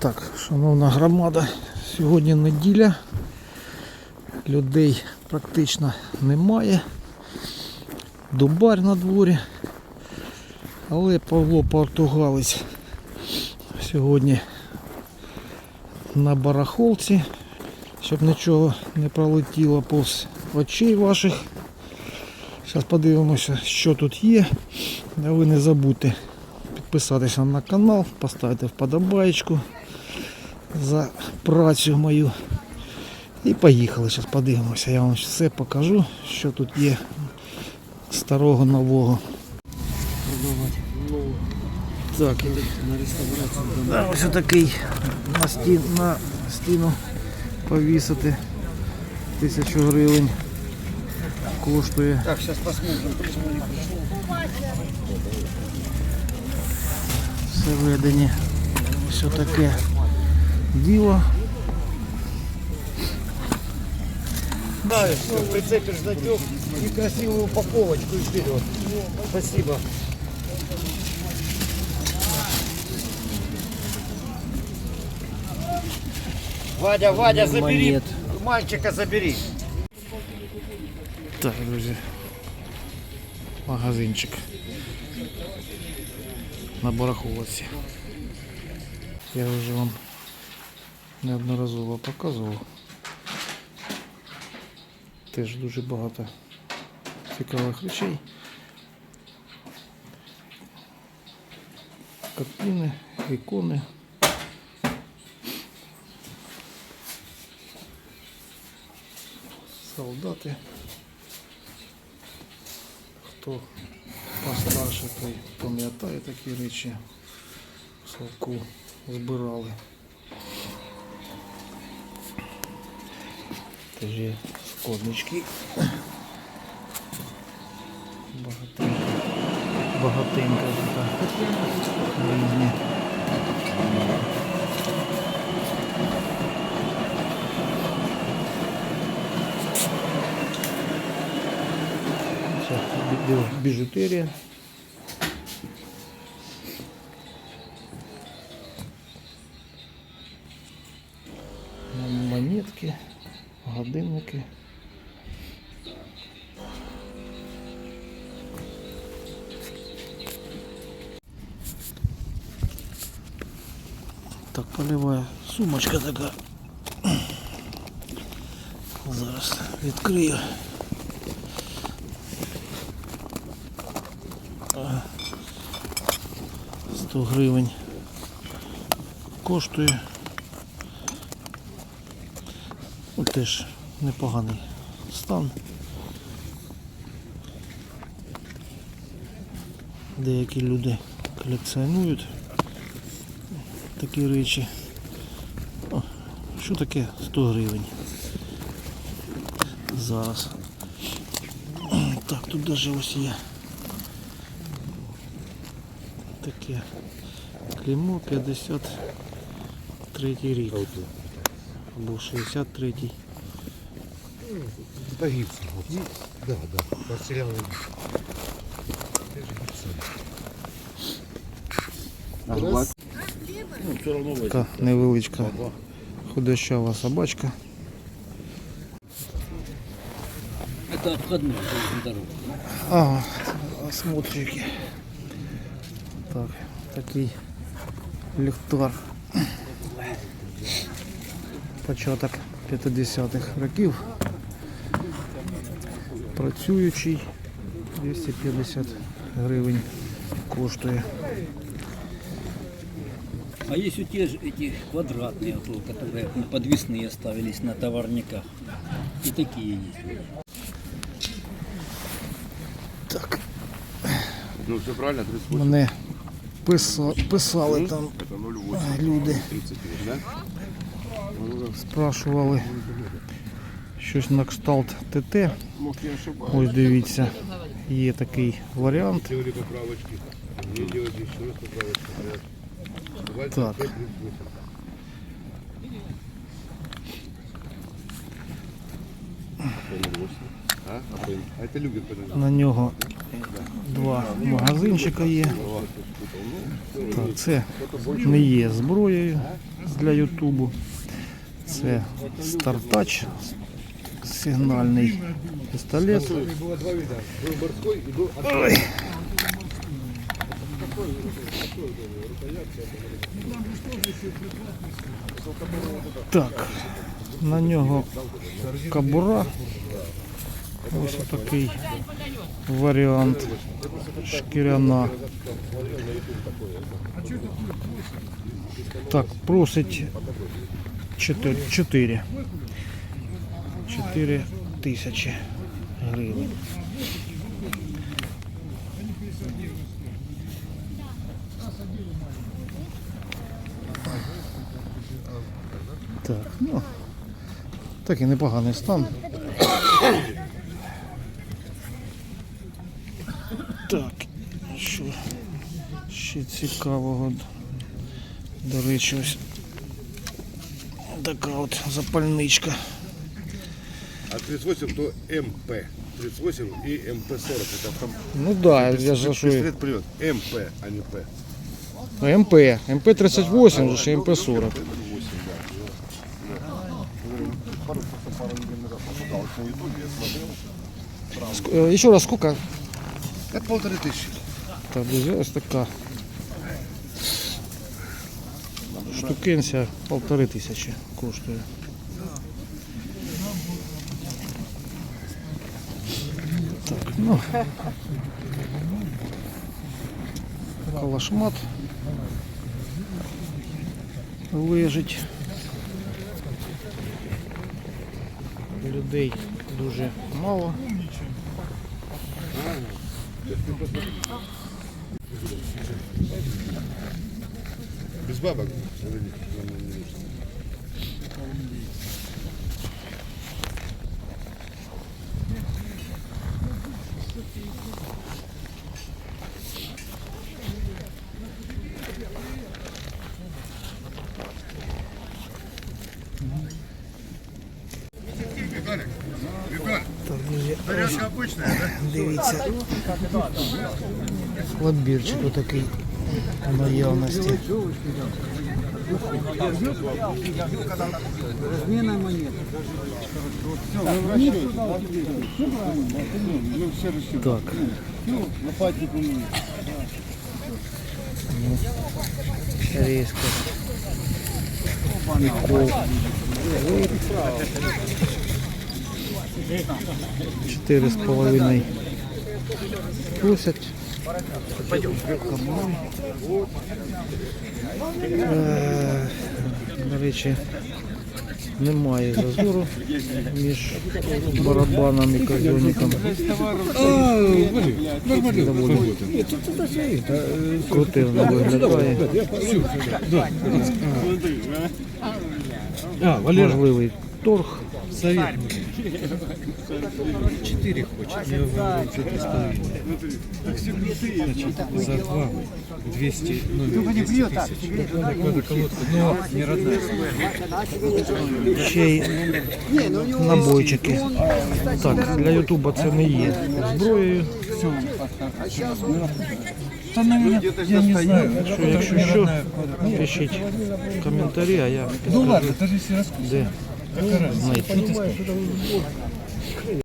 Так, шановна громада, сьогодні неділя. Людей практично немає. Дубар на дворі. Але Павло Португалець сьогодні на барахолці, щоб нічого не пролетіло повз очей ваших. Зараз подивимося, що тут є. А ви не забудьте підписатися на канал, поставити вподобаєчку за працю мою. І поїхали. Зараз подивимося. Я вам все покажу, що тут є старого нового. Так, да, ось такий на, стін, на стіну повісити тисячу гривень коштує. Так, сейчас посмотрим, всередині ось таке діло. Да, все, прицепишь затек и красивую упаковочку и вперед. Спасибо. Вадя, Вадя, забери. Монет. Мальчика забери. Так, друзі. Магазинчик. На барахолці. Я вже вам неодноразово показував. Теж дуже багато цікавих речей. Картини, ікони. Солдати. Хто постарше, той пам'ятає такі речі. В Совку збирали. Теж є складнички. Багатенько. Багатенько така. Біжутерія. Монетки, годинники. Так, полевая сумочка така. Зараз відкрию. 100 гривень коштує. Ну, теж непоганий стан. Деякі люди колекціонують такі речі. О, що таке 100 гривень? Зараз. Так, тут навіть ось є таке клеймо 53 рік. Або 63-й. Погиб. Да, да. Расстрелял. Така невеличка худощава собачка. Это обходной дорога. Ага, осмотрики. Так, такий ліхтар. Початок 50-х років. Працюючий 250 гривень коштує. А есть у те же эти квадратные, которые подвесные ставились на товарниках. И такие есть. Так, Ну, все правильно, 38. мене писа- писали там Это 0,8. е, люди. 39, да? Спрашували щось на кшталт ТТ. Ось дивіться, є такий варіант. Так. 5,38. А? А это любит подожди. На нього два магазинчика є. Так, це не є зброєю для Ютубу. Це стартач, сигнальний пістолет. Было два вида. Был морской и был Ой. Так, на нього кабура. Ось такий варіант шкіряна. Так, просить 4. 4. 4 тисячі гривень. Так, ну, такий непоганий стан. Так, що ще цікавого. До речі, ось така от запальничка. А 38 то МП. 38 и МП-40. Это там Ну да, я ж за що. і- пистолет. МП, а не П. Ну, МП. МП-38 же ж МП-40. Ск- э, Еще раз, сколько? Это полторы тысячи. Так, друзі, ось така штукенція полтори тисячі коштує. Так, ну. Калашмат лежить. Людей дуже мало. Без бабок. Так, друзі, Зарядка обычная, да? Дивіться. Лабірчик отакий в наявності. Зміна монет. Так. Четыре с половиной. Пусть. Е, До речі, немає зазору між барабаном і казьонником. Доволі крутивно виглядає. Можливий торг. За два 200, ну, 200 тысяч. Но не родная. ще й набойчики. Так, для Ютуба це не є зброєю. Да, наверное, я не знаю. Що, якщо Не що, родная. пишіть коментарі, а я Ну ладно, даже если раскусить. де Какая разница?